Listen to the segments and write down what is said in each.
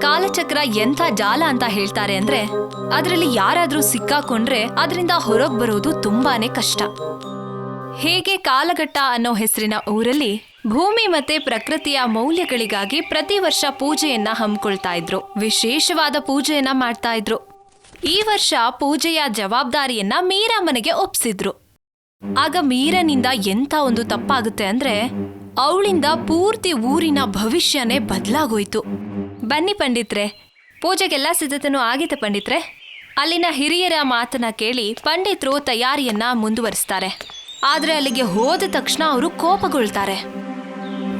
ಕಾಲಚಕ್ರ ಎಂಥ ಜಾಲ ಅಂತ ಹೇಳ್ತಾರೆ ಅಂದ್ರೆ ಅದರಲ್ಲಿ ಯಾರಾದ್ರೂ ಸಿಕ್ಕಾಕೊಂಡ್ರೆ ಅದರಿಂದ ಹೊರಗೆ ಬರೋದು ತುಂಬಾನೇ ಕಷ್ಟ. ಹೇಗೆ ಕಾಲಘಟ್ಟ ಅನ್ನೋ ಹೆಸರಿನ ಊರಲ್ಲಿ ಭೂಮಿ ಮತ್ತೆ ಪ್ರಕೃತಿಯ ಮೌಲ್ಯಗಳಿಗಾಗಿ ಪ್ರತಿ ವರ್ಷ ಪೂಜೆಯನ್ನ ಹಮ್ಮಿಕೊಳ್ತಾ ಇದ್ರು. ವಿಶೇಷವಾದ ಪೂಜೆಯನ್ನ ಮಾಡ್ತಾ ಇದ್ರು. ಈ ವರ್ಷ ಪೂಜೆಯ ಜವಾಬ್ದಾರಿಯನ್ನ ಮೀರಾ ಮನೆಗೆ ಒಪ್ಸಿದ್ರು. ಆಗ ಮೀರನಿಂದ ಎಂಥ ಒಂದು ತಪ್ಪಾಗುತ್ತೆ ಅಂದ್ರೆ ಅವಳಿಂದ ಪೂರ್ತಿ ಊರಿನ ಭವಿಷ್ಯನೇ ಬದಲಾಗೋಯ್ತು. ಬನ್ನಿ ಪಂಡಿತ್ರೆ. ಪೂಜೆಗೆಲ್ಲ ಸಿದ್ಧತೆನೂ ಆಗಿದೆ ಪಂಡಿತ್ರೆ. ಅಲ್ಲಿನ ಹಿರಿಯರ ಮಾತನ್ನ ಕೇಳಿ ಪಂಡಿತ್ರು ತಯಾರಿಯನ್ನ ಮುಂದುವರಿಸ್ತಾರೆ. ಆದ್ರೆ ಅಲ್ಲಿಗೆ ಹೋದ ತಕ್ಷಣ ಅವರು ಕೋಪಗೊಳ್ತಾರೆ.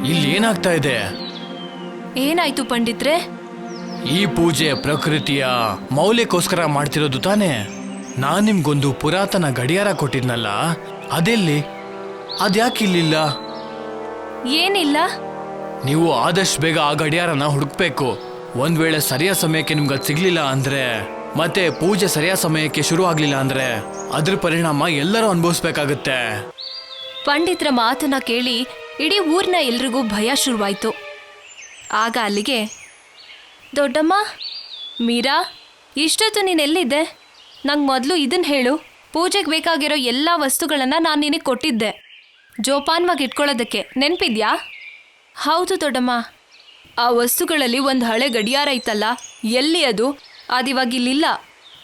ಇಲ್ಲಿ ಏನಾಗ್ತಾ ಇದೆ? ಏನಾಯ್ತು ಪಂಡಿತ್ರೆ? ಈ ಪೂಜೆ ಪ್ರಕೃತಿಯ ಮೌಲ್ಯಕ್ಕೋಸ್ಕರ ಮಾಡ್ತಿರೋದು ತಾನೇ? ನಾನ್ ನಿಮ್ಗೊಂದು ಪುರಾತನ ಗಡಿಯಾರ ಕೊಟ್ಟಿದ್ನಲ್ಲ ಅದೆಲ್ಲಿ? ಅದ್ಯಾಕೆ ಇಲ್ಲಿಲ್ಲ ಏನಿಲ್ಲ. ನೀವು ಆದಷ್ಟು ಬೇಗ ಆ ಗಡಿಯಾರನ ಹುಡುಕ್ಬೇಕು. ಒಂದ್ ವೇಳೆ ಸರಿಯಾದ ಸಮಯಕ್ಕೆ ನಿಮ್ಗೆ ಅದು ಸಿಗ್ಲಿಲ್ಲ ಅಂದ್ರೆ, ಮತ್ತೆ ಪೂಜೆ ಸರಿಯಾದ ಸಮಯಕ್ಕೆ ಶುರು ಆಗ್ಲಿಲ್ಲ ಅಂದ್ರೆ, ಅದ್ರ ಪರಿಣಾಮ ಎಲ್ಲರೂ ಅನುಭವಿಸ್ಬೇಕಾಗುತ್ತೆ. ಪಂಡಿತರ ಮಾತನ್ನ ಕೇಳಿ ಇಡೀ ಊರಿನ ಎಲ್ರಿಗೂ ಭಯ ಶುರುವಾಯ್ತು. ಆಗ ಅಲ್ಲಿಗೆ, ದೊಡ್ಡಮ್ಮ, ಮೀರಾ, ಇಷ್ಟೊತ್ತು ನೀನೆಲ್ಲಿದ್ದೆ ನಂಗೆ ಮೊದಲು ಇದನ್ನ ಹೇಳು. ಪೂಜೆಗೆ ಬೇಕಾಗಿರೋ ಎಲ್ಲ ವಸ್ತುಗಳನ್ನು ನಾನು ನಿನಗೆ ಕೊಟ್ಟಿದ್ದೆ. ಜೋಪಾನವಾಗಿ ಇಟ್ಕೊಳ್ಳೋದಕ್ಕೆ ನೆನ್ಪಿದ್ಯಾ? ಹೌದು ದೊಡ್ಡಮ್ಮ. ಆ ವಸ್ತುಗಳಲ್ಲಿ ಒಂದು ಹಳೆ ಗಡಿಯಾರ ಇತ್ತಲ್ಲ, ಎಲ್ಲಿ ಅದು? ಅದಿವಾಗ ಇಲ್ಲಿಲ್ಲ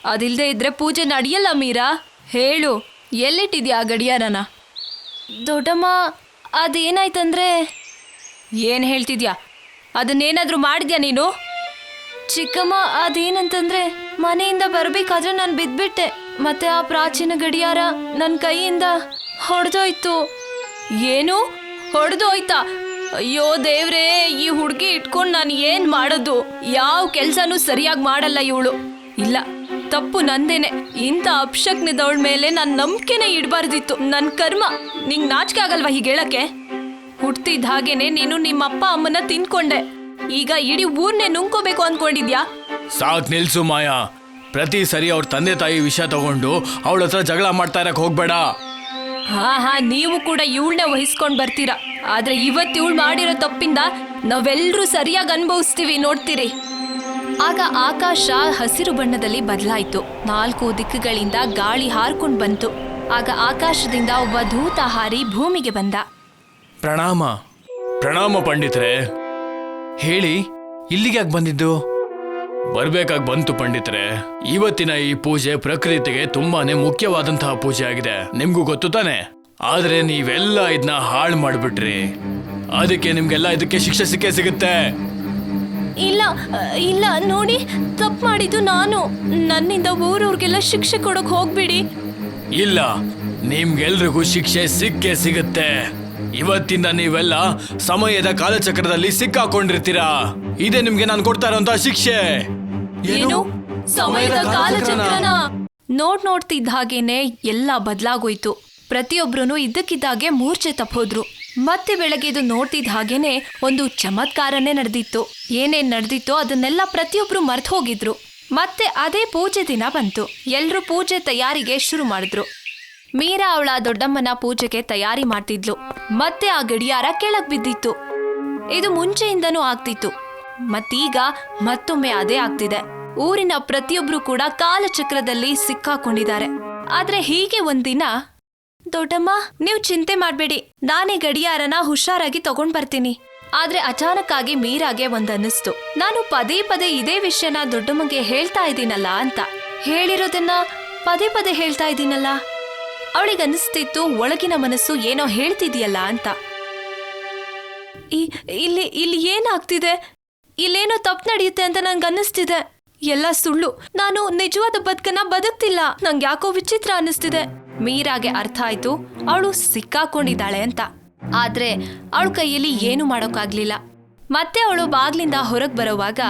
ಅದಿಲ್ಲದೆ ಇದ್ರೆ ಪೂಜೆ ನಡೆಯಲ್ಲ ಮೀರಾ? ಹೇಳು, ಎಲ್ಲಿಟ್ಟಿದ್ಯಾ ಆ ಗಡಿಯಾರನ? ದೊಡ್ಡಮ್ಮ, ಅದೇನಾಯ್ತಂದ್ರೆ? ಏನು ಹೇಳ್ತಿದ್ಯಾ? ಅದನ್ನೇನಾದರೂ ಮಾಡಿದ್ಯಾ ನೀನು? ಚಿಕ್ಕಮ್ಮ, ಅದೇನಂತಂದ್ರೆ, ಮನೆಯಿಂದ ಬರಬೇಕಾದ್ರೆ ನಾನು ಬಿದ್ಬಿಟ್ಟೆ. ಮತ್ತೆ ಆ ಪ್ರಾಚೀನ ಗಡಿಯಾರ ನನ್ನ ಕೈಯಿಂದ ಹೊಡೆದೋಯ್ತು. ಏನು? ಹೊಡೆದೋಯ್ತಾ? ಅಯ್ಯೋ ದೇವ್ರೇ, ಈ ಹುಡುಗಿ ಇಟ್ಕೊಂಡು ನಾನು ಏನು ಮಾಡೋದು? ಯಾವ ಕೆಲಸನೂ ಸರಿಯಾಗಿ ಮಾಡಲ್ಲ ಇವಳು. ಇಲ್ಲ, ತಪ್ಪು ನಂದೇನೆ. ಇಂಥ ಅಪ್ಶಕ್ನಿದವಳ ಮೇಲೆ ನನ್ನ ನಂಬಿಕೆನೆ ಇಡಬಾರ್ದಿತ್ತು. ನನ್ನ ಕರ್ಮ, ನಿಂಗೆ ನಾಚಿಕೆ ಆಗಲ್ವಾ ಹೀಗೆ ಹೇಳಕ್ಕೆ? ಹುಟ್ಟಿದ ಹಾಗೇನೆ ನೀನು ನಿಮ್ಮ ಅಪ್ಪ ಅಮ್ಮನ ತಿನ್ಕೊಂಡೆ. ಈಗ ಇಡೀ ಊರ್ನೇ ನುಂಗ್ಕೋಬೇಕು ಅನ್ಕೊಂಡಿದ್ಯಾ? ಸಾಕ್ ನಿಲ್ಸು ಮಾಯಾ. ಪ್ರತಿ ಸರಿ ಅವ್ರ ತಂದೆ ತಾಯಿ ವಿಷಯ ತಗೊಂಡು ಅವಳ ಹತ್ರ ಜಗಳ ಮಾಡ್ತಾ ಇರಕ್ ಹೋಗ್ಬೇಡ. ಹಾ ಹಾ, ನೀವು ಕೂಡ ಇವಳನ್ನ ವಹಿಸ್ಕೊಂಡ್ ಬರ್ತೀರಾ. ಆದ್ರೆ ಇವತ್ತು ಇವಳು ಮಾಡಿರೋ ತಪ್ಪಿಂದ ನಾವೆಲ್ಲರೂ ಸರಿಯಾಗಿ ಅನುಭವಿಸ್ತೀವಿ, ನೋಡ್ತೀರಿ. ಆಗ ಆಕಾಶ ಹಸಿರು ಬಣ್ಣದಲ್ಲಿ ಬದಲಾಯಿತು. ನಾಲ್ಕು ದಿಕ್ಕುಗಳಿಂದ ಗಾಳಿ ಹಾರ್ಕೊಂಡು ಬಂತು. ಆಗ ಆಕಾಶದಿಂದ ಒಬ್ಬ ಧೂತ ಹಾರಿ ಭೂಮಿಗೆ ಬಂದ. ಪ್ರಣಾಮ. ಪ್ರಣಾಮ, ಪಂಡಿತರೆ. ಹೇಳಿ ಇಲ್ಲಿಗೆ ಯಾಕೆ ಬಂದಿದ್ದು? ಬರ್ಬೇಕಾಗ್ ಬಂತು ಪಂಡಿತರೆ. ಇವತ್ತಿನ ಈ ಪೂಜೆ ಪ್ರಕೃತಿಗೆ ತುಂಬಾನೇ ಮುಖ್ಯವಾದಂತಹ ಪೂಜೆ ಆಗಿದೆ. ನಿಮ್ಗೂ ಗೊತ್ತು ತಾನೆ? ಆದ್ರೆ ನೀವೆಲ್ಲ ಇದನ್ನ ಹಾಳು ಮಾಡ್ಬಿಟ್ರಿ. ಅದಕ್ಕೆ ನಿಮ್ಗೆಲ್ಲ ಇದಕ್ಕೆ ಶಿಕ್ಷೆ ಸಿಕ್ಕೇ ಸಿಗುತ್ತೆ. ಇಲ್ಲ ಇಲ್ಲ ನೋಡಿ ತಪ್ಪು ಮಾಡಿದ್ದು ನಾನು. ನನ್ನಿಂದ ಊರವ್ರಿಗೆಲ್ಲ ಶಿಕ್ಷೆ ಕೊಡಕ್ ಹೋಗ್ಬಿಡಿ. ಇಲ್ಲ ನಿಮ್ಗೆಲ್ರಿಗೂ ಶಿಕ್ಷೆ ಸಿಕ್ಕೇ ಸಿಗುತ್ತೆ. ಇವತ್ತಿಂದ ನೀವೆಲ್ಲ ಸಮಯದ ಕಾಲಚಕ್ರದಲ್ಲಿ ಸಿಕ್ಕಾಕೊಂಡಿರ್ತೀರಾ? ಇದೇ ನಿಮ್ಗೆ ನಾನು ಕೊಡ್ತಾ ಇರೋಂತ ಶಿಕ್ಷೆ. ಏನು? ಸಮಯದ ಕಾಲಚಕ್ರನ. ನೋಡ್ ನೋಡ್ತಿದ್ದ ಹಾಗೇನೆ ಎಲ್ಲ ಬದಲಾಗೋಯ್ತು. ಪ್ರತಿಯೊಬ್ರು ಇದ್ದಕ್ಕಿದ್ದಾಗೆ ಮೂರ್ಛೆ ತಪ್ಪೋದ್ರು ಮತ್ತೆ ಬೆಳಗ್ಗೆ ಇದು ನೋಡ್ತಿದ್ದ ಹಾಗೇನೆ ಒಂದು ಚಮತ್ಕಾರನೇ ನಡೆದಿತ್ತು. ಏನೇನ್ ನಡೆದಿತ್ತೋ ಅದನ್ನೆಲ್ಲ ಪ್ರತಿಯೊಬ್ರು ಮರ್ತ್ ಹೋಗಿದ್ರು ಮತ್ತೆ ಅದೇ ಪೂಜೆ ದಿನ ಬಂತು. ಎಲ್ರೂ ಪೂಜೆ ತಯಾರಿಗೆ ಶುರು ಮಾಡಿದ್ರು. ಮೀರಾ ಅವಳ ದೊಡ್ಡಮ್ಮನ ಪೂಜೆಗೆ ತಯಾರಿ ಮಾಡ್ತಿದ್ಲು. ಮತ್ತೆ ಆ ಗಡಿಯಾರ ಕೆಳಗ್ ಬಿದ್ದಿತ್ತು. ಇದು ಮುಂಚೆಯಿಂದನೂ ಆಗ್ತಿತ್ತು. ಮತ್ತೀಗ ಮತ್ತೊಮ್ಮೆ ಅದೇ ಆಗ್ತಿದೆ. ಊರಿನ ಪ್ರತಿಯೊಬ್ರು ಕೂಡ ಕಾಲಚಕ್ರದಲ್ಲಿ ಸಿಕ್ಕಾಕೊಂಡಿದ್ದಾರೆ. ಆದ್ರೆ ಹೀಗೆ ಒಂದಿನ, ದೊಡ್ಡಮ್ಮ, ನೀವು ಚಿಂತೆ ಮಾಡ್ಬೇಡಿ. ನಾನೇ ಗಡಿಯಾರನ ಹುಷಾರಾಗಿ ತಗೊಂಡ್ ಬರ್ತೀನಿ. ಆದ್ರೆ ಅಚಾನಕ್ ಆಗಿ ಮೀರಾಗೆ ಒಂದನ್ನಿಸ್ತು. ನಾನು ಪದೇ ಪದೇ ಇದೇ ವಿಷಯನ ದೊಡ್ಡಮ್ಮಗೆ ಹೇಳ್ತಾ ಇದ್ದೀನಲ್ಲ ಅಂತ. ಹೇಳಿರೋದನ್ನ ಪದೇ ಪದೇ ಹೇಳ್ತಾ ಇದ್ದೀನಲ್ಲ? ಅವಳಿಗೆ ಅನಿಸ್ತಿತ್ತು ಒಳಗಿನ ಮನಸ್ಸು ಏನೋ ಹೇಳ್ತಿದೆಯಲ್ಲ ಅಂತ. ಇಲ್ಲಿ ಇಲ್ಲಿ ಏನಾಗ್ತಿದೆ? ಇಲ್ಲೇನೋ ತಪ್ಪು ನಡೆಯುತ್ತೆ ಅಂತ ನಂಗೆ ಅನ್ನಿಸ್ತಿದೆ ಎಲ್ಲ ಸುಳ್ಳು. ನಾನು ನಿಜವಾದ ಬದುಕನ್ನ ಬದುಕ್ತಿಲ್ಲ. ನಂಗೆ ಯಾಕೋ ವಿಚಿತ್ರ ಅನ್ನಿಸ್ತಿದೆ. ಮೀರಾಗೆ ಅರ್ಥ ಆಯ್ತು. ಅವಳು ಸಿಕ್ಕಾಕೊಂಡಿದ್ದಾಳೆ ಅಂತ. ಆದ್ರೆ ಅವಳ ಕೈಯಲ್ಲಿ ಏನು ಮಾಡೋಕ್ಕಾಗ್ಲಿಲ್ಲ. ಮತ್ತೆ ಅವಳು ಬಾಗ್ಲಿಂದ ಹೊರಗೆ ಬರೋವಾಗ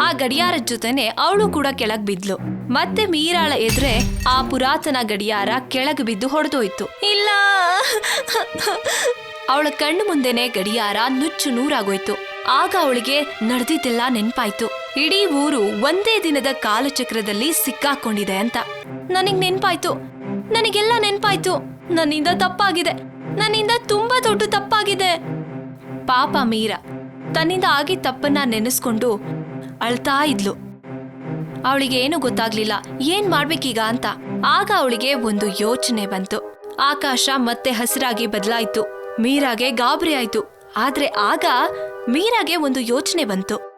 ಆ ಗಡಿಯಾರದ ಜೊತೆನೆ ಅವಳು ಕೂಡ ಕೆಳಗ್ ಬಿದ್ಲು. ಮತ್ತೆ ಮೀರಾಳ ಎದ್ರೆ ಆ ಪುರಾತನ ಗಡಿಯಾರ ಕೆಳಗೆ ಬಿದ್ದು ಹೊಡೆದೋಯ್ತು. ಇಲ್ಲ. ಅವಳ ಕಣ್ಣು ಮುಂದೆನೆ ಗಡಿಯಾರ ನುಚ್ಚು ನೂರಾಗೋಯ್ತು. ಆಗ ಅವಳಿಗೆ ನಡೆದಿದ್ದೆಲ್ಲ ನೆನ್ಪಾಯ್ತು. ಇಡೀ ಊರು ಒಂದೇ ದಿನದ ಕಾಲಚಕ್ರದಲ್ಲಿ ಸಿಕ್ಕಾಕೊಂಡಿದೆ ಅಂತ. ನನಗ್ ನೆನ್ಪಾಯ್ತು. ನನಗೆಲ್ಲ ನೆನ್ಪಾಯ್ತು. ನನ್ನಿಂದ ತಪ್ಪಾಗಿದೆ. ನನ್ನಿಂದ ತುಂಬಾ ದೊಡ್ಡ ತಪ್ಪಾಗಿದೆ. ಪಾಪ ಮೀರಾ, ತನ್ನಿಂದ ಆಗಿದ್ದ ತಪ್ಪನ್ನ ನೆನೆಸ್ಕೊಂಡು ಅಳ್ತಾ ಇದ್ಲು. ಅವಳಿಗೆ ಏನು ಗೊತ್ತಾಗ್ಲಿಲ್ಲ. ಏನ್ ಮಾಡ್ಬೇಕೀಗ ಅಂತ. ಆಗ ಅವಳಿಗೆ ಒಂದು ಯೋಚನೆ ಬಂತು. ಆಕಾಶ ಮತ್ತೆ ಹಸಿರಾಗಿ ಬದಲಾಯ್ತು. ಮೀರಾಗೆ ಗಾಬರಿ ಆಯ್ತು. ಆದ್ರೆ ಆಗ ಮೀರಾಗೆ ಒಂದು ಯೋಚನೆ ಬಂತು.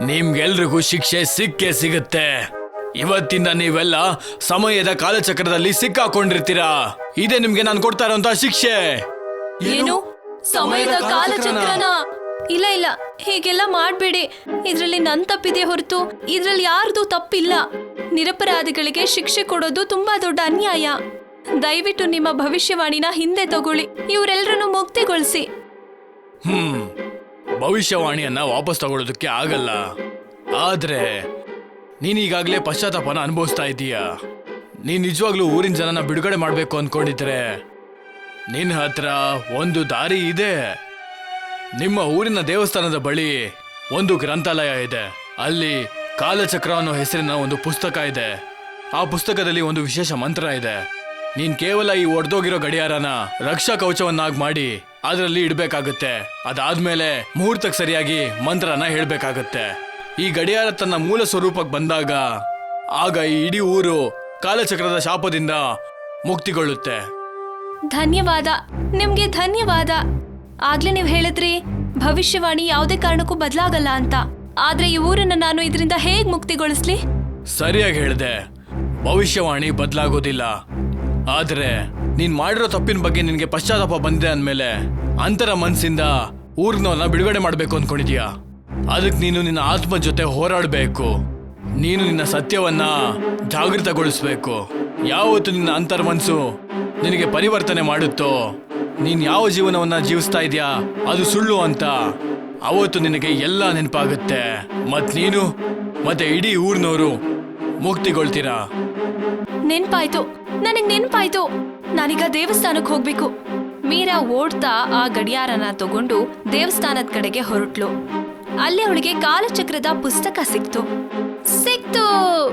ನಿಮ್ಗೆಲ್ರಿಗೂ ಶಿಕ್ಷೆ ಸಿಕ್ಕೇ ಸಿಗುತ್ತೆ. ಇವತ್ತಿಂದ ನೀವೆಲ್ಲ ಸಮಯದ ಕಾಲಚಕ್ರದಲ್ಲಿ ಸಿಕ್ಕಾಕೊಂಡಿರ್ತೀರಾ? ಇದೇ ನಿಮ್ಗೆ ನಾನು ಕೊಡ್ತಾ ಇರೋಂತ ಶಿಕ್ಷೆ. ಏನು? ಸಮಯದ ಕಾಲಚಕ್ರನ? ಇಲ್ಲ ಇಲ್ಲ. ಹೀಗೆಲ್ಲ ಮಾಡ್ಬೇಡಿ. ಇದ್ರಲ್ಲಿ ನನ್ ತಪ್ಪಿದೆ ಹೊರತು ಇದ್ರಲ್ಲಿ ಯಾರ್ದು ತಪ್ಪಿಲ್ಲ. ನಿರಪರಾಧಿಗಳಿಗೆ ಶಿಕ್ಷೆ ಕೊಡೋದು ತುಂಬಾ ದೊಡ್ಡ ಅನ್ಯಾಯ. ದಯವಿಟ್ಟು ನಿಮ್ಮ ಭವಿಷ್ಯವಾಣಿನ ಹಿಂದೆ ತಗೊಳ್ಳಿ. ಇವರೆಲ್ಲರನ್ನು ಮುಕ್ತಿಗೊಳಿಸಿ. ಹ್ಮ್. ಭವಿಷ್ಯವಾಣಿಯನ್ನ ವಾಪಸ್ ತಗೊಳ್ಳೋದಕ್ಕೆ ಆಗಲ್ಲ. ಆದ್ರೆ, ನೀನೀಗಾಗ್ಲೇ ಪಶ್ಚಾತ್ತಾಪನ ಅನುಭವಿಸ್ತಾ ಇದೀಯ ನೀನ್ ನಿಜವಾಗ್ಲೂ ಊರಿನ ಜನನ ಬಿಡುಗಡೆ ಮಾಡ್ಬೇಕು ಅನ್ಕೊಂಡಿದ್ರೆ ನಿನ್ನ ಹತ್ರ ಒಂದು ದಾರಿ ಇದೆ. ನಿಮ್ಮ ಊರಿನ ದೇವಸ್ಥಾನದ ಬಳಿ ಒಂದು ಗ್ರಂಥಾಲಯ ಇದೆ. ಅಲ್ಲಿ ಕಾಲಚಕ್ರ ಅನ್ನೋ ಹೆಸರಿನ ಒಂದು ಪುಸ್ತಕ ಇದೆ. ಆ ಪುಸ್ತಕದಲ್ಲಿ ಒಂದು ವಿಶೇಷ ಮಂತ್ರ ಇದೆ. ನೀನ್ ಕೇವಲ ಈ ಒಡೆದೋಗಿರೋ ಗಡಿಯಾರನ ರಕ್ಷಾ ಕವಚವನ್ನಾಗಿ ಮಾಡಿ ಅದರಲ್ಲಿ ಇಡಬೇಕಾಗುತ್ತೆ. ಅದಾದ್ಮೇಲೆ ಮುಹೂರ್ತಕ್ಕೆ ಸರಿಯಾಗಿ ಮಂತ್ರನ ಹೇಳಬೇಕಾಗುತ್ತೆ. ಈ ಗಡಿಯಾರ ತನ್ನ ಮೂಲ ಸ್ವರೂಪಕ್ಕೆ ಬಂದಾಗ ಆಗ ಈ ಇಡೀ ಊರು ಕಾಲಚಕ್ರದ ಶಾಪದಿಂದ ಮುಕ್ತಿಗೊಳ್ಳುತ್ತೆ. ಧನ್ಯವಾದ. ನಿಮ್ಗೆ ಧನ್ಯವಾದ. ಆಗ್ಲೇ ನೀವು ಹೇಳಿದ್ರಿ, ಭವಿಷ್ಯವಾಣಿ ಯಾವುದೇ ಕಾರಣಕ್ಕೂ ಬದಲಾಗಲ್ಲ ಅಂತ. ಆದ್ರೆ ಈ ಊರನ್ನ ನಾನು ಇದರಿಂದ ಹೇಗ್ ಮುಕ್ತಿಗೊಳಿಸ್ಲಿ? ಸರಿಯಾಗಿ ಹೇಳಿದೆ. ಭವಿಷ್ಯವಾಣಿ ಬದಲಾಗೋದಿಲ್ಲ. ಆದ್ರೆ ನೀನ್ ಮಾಡಿರೋ ತಪ್ಪಿನ ಬಗ್ಗೆ ನಿನ್ಗೆ ಪಶ್ಚಾತ್ತಾಪ ಬಂದಿದೆ ಅಂದ್ಮೇಲೆ ಅಂತರ ಮನ್ಸಿಂದ ಊರ್ನವ್ರನ್ನ ಬಿಡುಗಡೆ ಮಾಡ್ಬೇಕು ಅನ್ಕೊಂಡಿದ್ಯಾ. ಅದಕ್ಕೆ ನೀನು ನಿನ್ನ ಆತ್ಮ ಜೊತೆ ಹೋರಾಡಬೇಕು. ನೀನು ನಿನ್ನ ಸತ್ಯವನ್ನ ಜಾಗೃತಗೊಳಿಸ್ಬೇಕು. ಯಾವತ್ತು ನಿನ್ನ ಅಂತರ್ ಮನ್ಸು ನಿನಗೆ ಪರಿವರ್ತನೆ ಮಾಡುತ್ತೋ ನೀನ್ ಯಾವ ಜೀವನವನ್ನ ಜೀವಿಸ್ತಾ ಇದೀಯಾ? ಅದು ಸುಳ್ಳು ಅಂತ. ಅವತ್ತು ನಿನಗೆ ಎಲ್ಲ ನೆನಪಾಗುತ್ತೆ. ಮತ್ ನೀನು? ಮತ್ತೆ ಇಡೀ ಊರ್ನವರು ಮುಕ್ತಿಗೊಳ್ತೀರಾ? ನೆನ್ಪಾಯ್ತು. ನನಗ್ ನೆನ್ಪಾಯ್ತು. ನಾನೀಗ ದೇವಸ್ಥಾನಕ್ಕೆ ಹೋಗ್ಬೇಕು. ಮೀರಾ ಓಡ್ತಾ ಆ ಗಡಿಯಾರನ ತಗೊಂಡು ದೇವಸ್ಥಾನದ ಕಡೆಗೆ ಹೊರಟ್ಲು. ಅಲ್ಲಿ ಅವಳಿಗೆ ಕಾಲಚಕ್ರದ ಪುಸ್ತಕ ಸಿಕ್ತು. ಸಿಕ್ತು.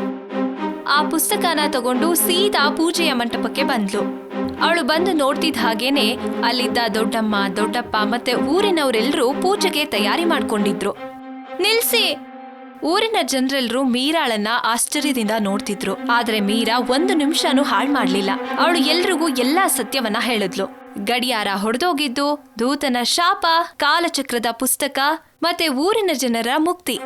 ಆ ಪುಸ್ತಕನ ತಗೊಂಡು ಸೀದಾ ಪೂಜೆಯ ಮಂಟಪಕ್ಕೆ ಬಂದ್ಲು. ಅವಳು ಬಂದು ನೋಡ್ತಿದ್ದ ಹಾಗೇನೆ ಅಲ್ಲಿದ್ದ ದೊಡ್ಡಮ್ಮ, ದೊಡ್ಡಪ್ಪ ಮತ್ತೆ ಊರಿನವರೆಲ್ಲರೂ ಪೂಜೆಗೆ ತಯಾರಿ ಮಾಡ್ಕೊಂಡಿದ್ರು. ನಿಲ್ಸಿ! ಊರಿನ ಜನರೆಲ್ಲರೂ ಮೀರಾಳನ್ನ ಆಶ್ಚರ್ಯದಿಂದ ನೋಡ್ತಿದ್ರು. ಆದ್ರೆ ಮೀರಾ ಒಂದು ನಿಮಿಷನೂ ಹಾಳು ಮಾಡ್ಲಿಲ್ಲ. ಅವಳು ಎಲ್ರಿಗೂ ಎಲ್ಲಾ ಸತ್ಯವನ್ನ ಹೇಳಿದ್ಲು. ಗಡಿಯಾರ ಹೊಡೆದೋಗಿದ್ದು, ದೂತನ ಶಾಪ, ಕಾಲಚಕ್ರದ ಪುಸ್ತಕ ಮತ್ತೆ ಊರಿನ ಜನರ ಮುಕ್ತಿ.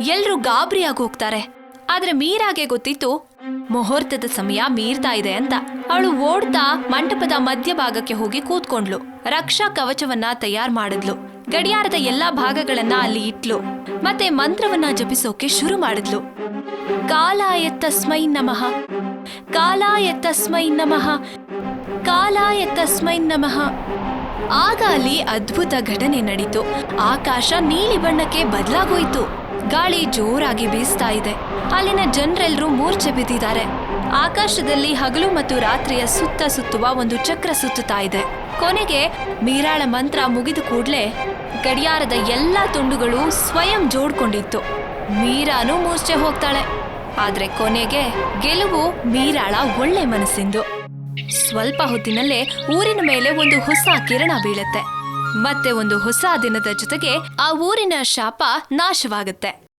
ಎಲ್ರೂ ಗಾಬರಿಯಾಗಿ ಹೋಗ್ತಾರೆ. ಆದ್ರೆ ಮೀರಾಗೆ ಗೊತ್ತಿತ್ತು ಮುಹೂರ್ತದ ಸಮಯ ಮೀರ್ತಾ ಇದೆ ಅಂತ. ಅವಳು ಓಡ್ತಾ ಮಂಟಪದ ಮಧ್ಯಭಾಗಕ್ಕೆ ಹೋಗಿ ಕೂತ್ಕೊಂಡ್ಲು ರಕ್ಷಾ ಕವಚವನ್ನ ತಯಾರು ಮಾಡಿದ್ಲು. ಗಡಿಯಾರದ ಎಲ್ಲಾ ಭಾಗಗಳನ್ನ ಅಲ್ಲಿ ಇಟ್ಲು. ಮತ್ತೆ ಮಂತ್ರವನ್ನ ಜಪಿಸೋಕೆ ಶುರು ಮಾಡಿದ್ಲು. ಕಾಲಾಯ ತಸ್ಮೈ ನಮಃ. ಕಾಲಾಯ ತಸ್ಮೈ ನಮಃ. ಕಾಲಾಯ ತಸ್ಮೈ ನಮಃ. ಆಗ ಅಲ್ಲಿ ಅದ್ಭುತ ಘಟನೆ ನಡೀತು. ಆಕಾಶ ನೀಲಿ ಬಣ್ಣಕ್ಕೆ ಬದಲಾಗೋಯ್ತು. ಗಾಳಿ ಜೋರಾಗಿ ಬೀಸ್ತಾ ಇದೆ. ಅಲ್ಲಿನ ಜನರೆಲ್ಲರೂ ಮೂರ್ಛೆ ಬಿದ್ದಿದ್ದಾರೆ. ಆಕಾಶದಲ್ಲಿ ಹಗಲು ಮತ್ತು ರಾತ್ರಿಯ ಸುತ್ತ ಸುತ್ತುವ ಒಂದು ಚಕ್ರ ಸುತ್ತುತ್ತಾ ಇದೆ. ಕೊನೆಗೆ ಮೀರಾಳ ಮಂತ್ರ ಮುಗಿದ ಕೂಡಲೇ ಗಡಿಯಾರದ ಎಲ್ಲಾ ತುಂಡುಗಳು ಸ್ವಯಂ ಜೋಡ್ಕೊಂಡಿತ್ತು. ಮೀರಾನು ಮೂರ್ಛೆ ಹೋಗ್ತಾಳೆ. ಆದ್ರೆ ಕೊನೆಗೆ ಗೆಲುವು ಮೀರಾಳ ಒಳ್ಳೆ ಮನಸ್ಸಿಂದು. ಸ್ವಲ್ಪ ಹೊತ್ತಿನಲ್ಲೇ ಊರಿನ ಮೇಲೆ ಒಂದು ಹೊಸ ಕಿರಣ ಬೀಳುತ್ತೆ. ಮತ್ತೆ ಒಂದು ಹೊಸ ದಿನದ ಜೊತೆಗೆ ಆ ಊರಿನ ಶಾಪ ನಾಶವಾಗುತ್ತೆ.